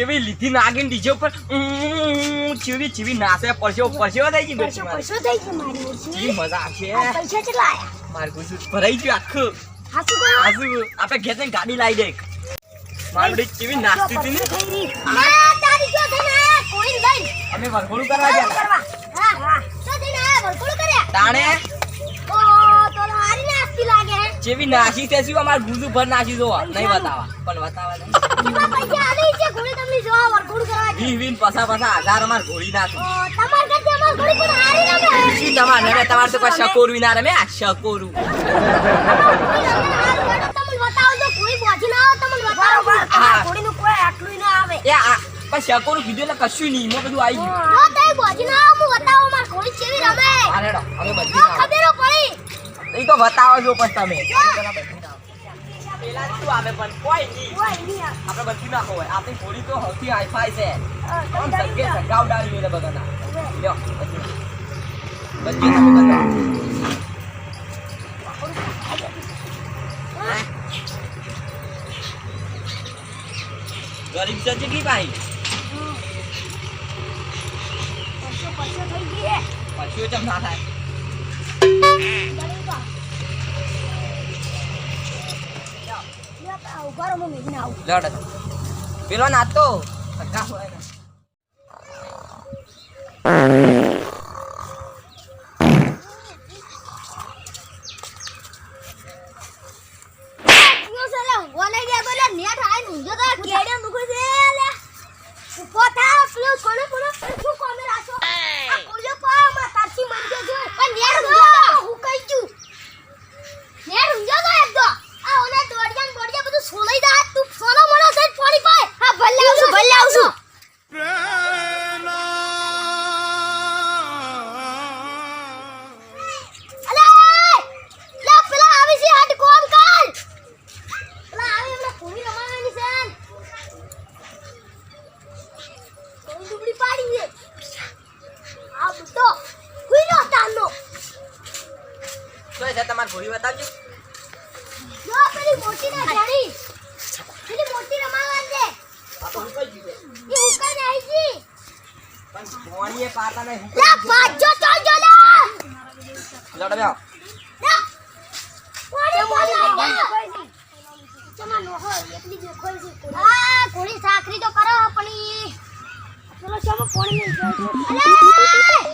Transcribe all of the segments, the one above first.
ચેવી લીધી નાગીને ડીજે ઉપર ચેવી ચેવી નાસે પરસેવો પરસેવો થઈ ગઈ પરસેવો. થઈ ગઈ મારી ઓછી. મજા આવશે પૈસા આયા? મારું ગુસ્સું ભરાઈ ગયું આખું હાસુ? આજુ આપણે ઘેર જઈને ગાડી લાવી દે મારું બેટી કેવી નાચતી હતી ને. આ તારી જો થઈને આયા, કોઈ લઈને. અમે વરઘોડું કરવા ગયા કરવા. હા, હા. તો થઈને આયા, વરઘોડું કર્યા. તાણે ઓ તો હારી નાસ્તી લાગે. જેવી નાસી તેસી અમાર ગુસ્સું ભર નાસી જો નહીં બતાવા પણ બતાવા નહીં પૈસા આવી છે ઘોડી જો વરઘોડું કરવા અમાર ઘોડી નાખી તમાર કરતી અમાર ઘોડી પણ હારી રમે. શું તમારે રમે તમારે તો કોઈ શકોર વિના રમે આ શકોરું ઘોડી રમે હારી રમે. તમને બતાવજો, ઘોડી બોજી ના આવે, તમને બતાવજો. હા. ઘોડીનું કોઈ આટલું ના આવે. એ આ પણ શકોરું કીધું એટલે કશું નહીં એમાં બધું આવી ગયું તે બોજી ના આવે, હું બતાવું અમાર ઘોડી કેવી રમે. આ હવે બધી જો પડી. એ તો બતાવો છો પણ તમે શું આવે પણ કોઈ નહીં ઓય, નહીં આવે. આપણે બધી નાખો હોય આપણી ઘોડી તો સૌથી હાઈફાઈ છે હા, તમે આમ જાણી સગે લો. સગાવડાવી હોય ને બધાના હવે. લ્યો બધી બધી તમે બતાવો હા. ગરીબ છે કેટલી ભાઈ પરસો, પરસો થઈ ગઈ હે. પછી ચમ ના થાય લડ પેલો નાતો સગા હોય ને ઊંઘ્યો છે લે, ઊંઘવા નહીં દેતો લે, નેટ આઈને ઊંઘ્યો તો કેડિયો દુખે છે લે. ઊભો થા, પેલું કોને બોલો, શું કોમે રાખો? આ કોળિયો પાવ, માં તારસી મરી ગયો છે. પણ નેટ ઊંઘ્યો તો, હું કહી છું. નેટ ઊંઘ્યો તો એક તો. આ ઓલા દોડિયા ને બોડિયા બધું સોલાઈ દે, તું સોનો મોનો થઈને ફોડી પાય. હા, ભલે આવશું, ભલે આવશું. અલે! લે, પેલા આવી છે, હાટ કોમ કર. પેલા આવી હમણાં ભૂમિ રમાડવાની છે. કોઈ ડૂબડી પાડી છે. આ બુટ્ટો, તાનો. શું છે તમારી ઘોડી બતાવજો જો પેલી મોટી ના જાણી પેલી મોટી રમાડવાની છે. આ તો હુકાઈ. એ આવી છે. પણ ભોણીએ પાતા નહીં લે, પાછો ચાલ જો લે. લડ. કોણે બોલાવી દે? તમાર એકલી જ ખોઈ છે. હા, ઘોડી સાકરી તો કરો પણ ઈ ચાલો પાણી નહીં જાય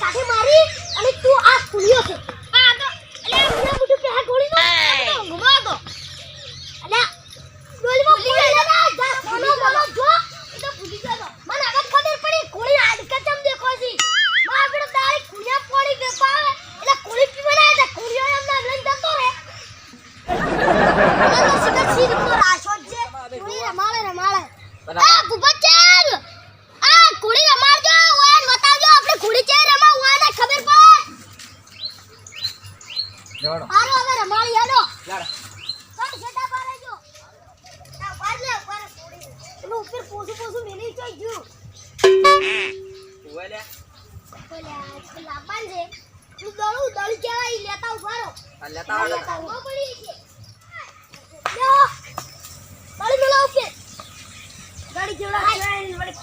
કાઢી મારી અને તું આ ખુલ્યો છે. આ તો, અલ્યા, ઊંધા મોઢું પહેલા ગોળીનો, આ તો ઘુમાવો તો. અલ્યા, ડોલીમાં પોણી લગા, જા, સોનો બોલો જો. એ તો ભૂલી ગયો તો. મને આગળ ખબર પડી, ગોળી હાડકા ચમ દેખો છે. માં પેલો દાળી ખુલ્યા પોણી વેપાવે, એટલે ગોળી પીવાના એટલે ગોળીઓ એમના લઈને જતો રહે. મને તો સીધા સી રીતનો રાશો જ છે. ગોળી રમાડે, રમાડે. બરાબર. આ ભૂપતચંદ! આ ઘોડી રમાડજો, ઓયાને બતાવજો, આપણે ઘોડી ચેવી રમાડવું, ઓયાને ખબર પડે. લડો હાલો, હવે રમાડી હેડો. લડ પણ છેટા પર રહેજો. આ ઉપાડ લે, ઉપાડ ઘોડી. પેલું ઉપર પોસું પોસું મેલી ચોઈ ગયું. ઉવે લે ઓલે આ છે લાંબાન છે. પેલું દળું, દળું કહેવાય, ઈ લેતા લેતા ઊભા પડી છે. લ્યો. દળી મેલા ઉપર. દળી જેવડા વળી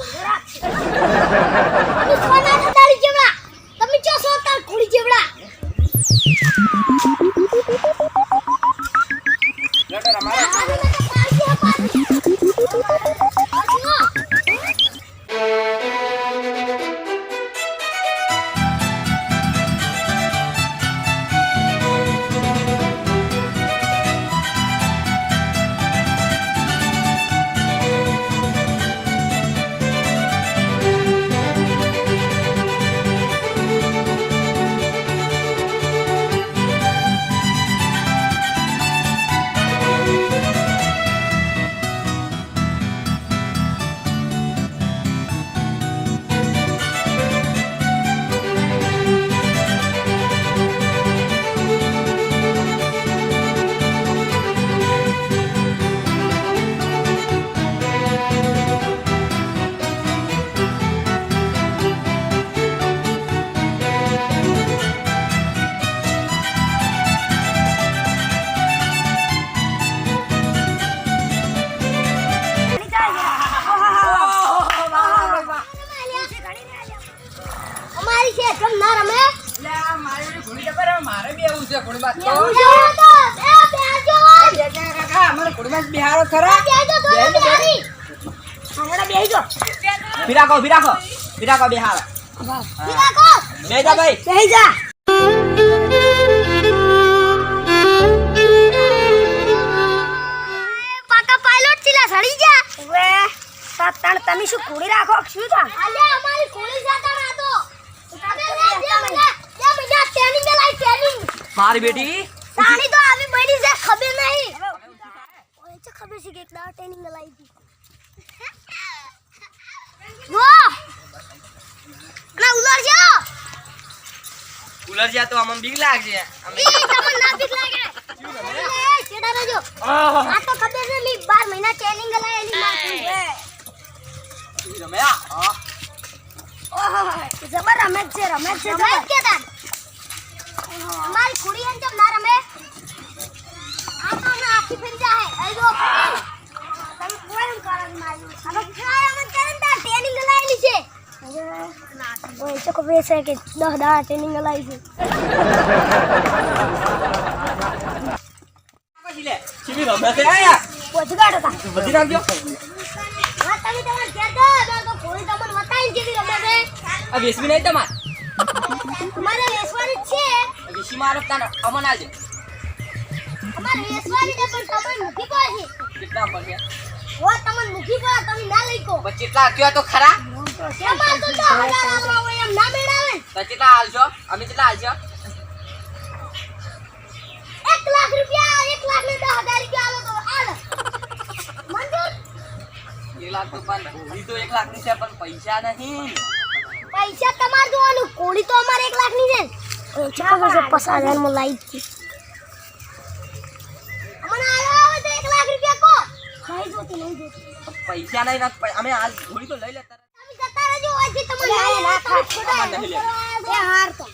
છે કેમ ના રમે? મારી ઘોડી પર મારે બી એવું છે એ બેસજો કાકા, કાકા, મને ઘોડીમાં જ બિહારો ખરા. હમણાં બેસજો બિરાકો બિરાકો બિરાકો બિહાર બિરાકો બેજા ભાઈ. બેસી જા. પાયલોટ ચીલા સડી જા હવે તાણ તમે શું કુડી રાખો? શું તા અલે અમારી કુડી જાતા ના તો તમે લે બે મહિના બે મહિના ટ્રેનિંગ લાઈ ટ્રેનિંગ મારી બેટી. તાણી તો આવી બડી છે ખબર નહીં. ઓય છે ખબર છે કે એક દાવ ટ્રેનિંગ લઈ દી વો! ના ઉલર જા ઉલર જા તો આમાં બીક લાગશે. અમે ઈ તમને ના બીક લાગે. એ ચેડા રહેજો આ તો ખબર છે લી 12 મહિના ટ્રેનિંગ લાય એની માં રમ્યા? આહ. ઓહો જબર રમેશ છે રમે છે જબર. અમારી કુડી એમ કેમ ના રમે? આ તો ના આખી ફેરી જાહે આઈ જો. તમે એમ કારણ માર્યું હવે ટ્રાય અમે કરન તા ટ્રેનિંગ લાયેલી છે. ઓય તો ખબર છે કે 10 દાડા ટ્રેનિંગ લાવી છે. ચીવી રમે છે આયા પોચગાડો તા બધી નાખજો હા તમે તમાર ઘેર જાઓ તો કોઈ તમને બતાવી કેવી રમે છે? આ વેસવી નહીં તમાર? અમારે લેસવાની છે. ઋષિ મારો તાને અમન આજે અમારે લેસવાની છે પણ તમે મૂકી પડે કેટલા પડશે ઓ તમે મૂકી પડે તમે ના લઈ કો પણ કેટલા કયો તો ખરા. એમાં તો તો હજાર આવવા હોય એમ ના મેળાવે. તો કેટલા હાલશો અમે કેટલા હાલશો એક લાખ રૂપિયા એક લાખ ને દસ હજાર રૂપિયા આલો તો આલ. મંજૂર? એક લાખ તો પણ તો એક લાખની છે પણ પૈસા નહીં. કોળી તો અમારે એક લાખની છે ને છે પચાસ હજારમાં લાવી છે અમને આલો આવે તો એક લાખ રૂપિયા કો. નહીં જોતી નહીં જોતી. પૈસા નહીં ના પ- અમે હાલ ઘોડી તો લઈ લેતા. જતા રહેજો આજે તમને ના ના એ હાર તો.